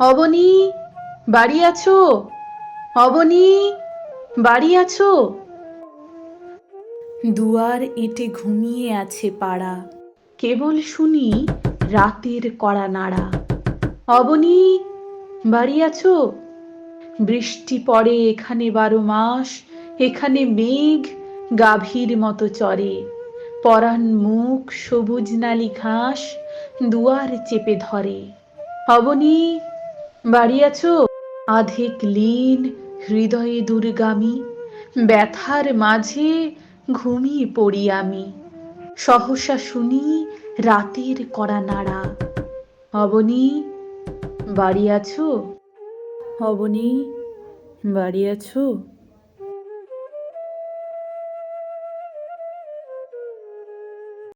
অবনী বাড়ি আছো? অবনী বাড়ি আছো? দুয়ার এঁটে ঘুমিয়ে আছে পাড়া। কেবল শুনি রাতের কড়া নাড়া। অবনী বাড়ি আছো? বৃষ্টি পড়ে এখানে বারো মাস এখানে মেঘ গাভীর মতো চরে। পরাণ মুখ সবুজ নালি ঘাস দুয়ার চেপে ধরে। অবনী বাড়ি আছো আধিক লীন, হৃদয়ে দুর্গামী, ব্যথার মাঝে ঘুমিয়ে পড়ি আমি সহসা শুনি রাতের কড়া নাড়া। অবনী বাড়ি আছো অবনী বাড়ি আছো